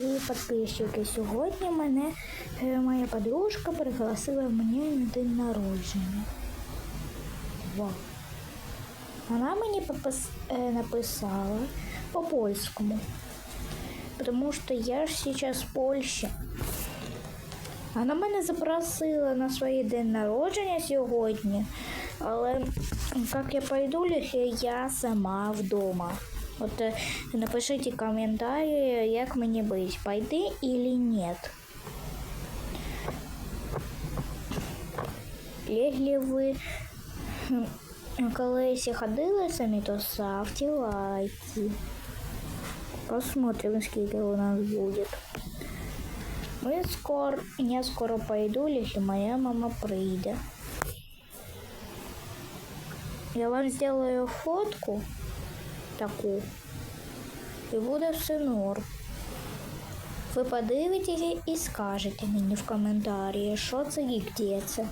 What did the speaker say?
І підписчики, сьогодні мене е, моя подружка пригласила мене на день народження. Вау. Вона мені попис- е, написала по польському. Потому що я ж сейчас в Польщі. Вона мене запросила на своє день народження сьогодні, але як я пойду, я сама вдома. От е, напишіть коментарі, як мені бути, пойти или нет. Если ви хм, колись ходили самі, то ставте лайки. Посмотрим, сколько у нас будет. Мы скоро, я скоро пойду, если моя мама придет. Я вам сделаю фотку Таку. І буде все норм. Ви подивитесь і скажете мені в коментарі, що це і де це.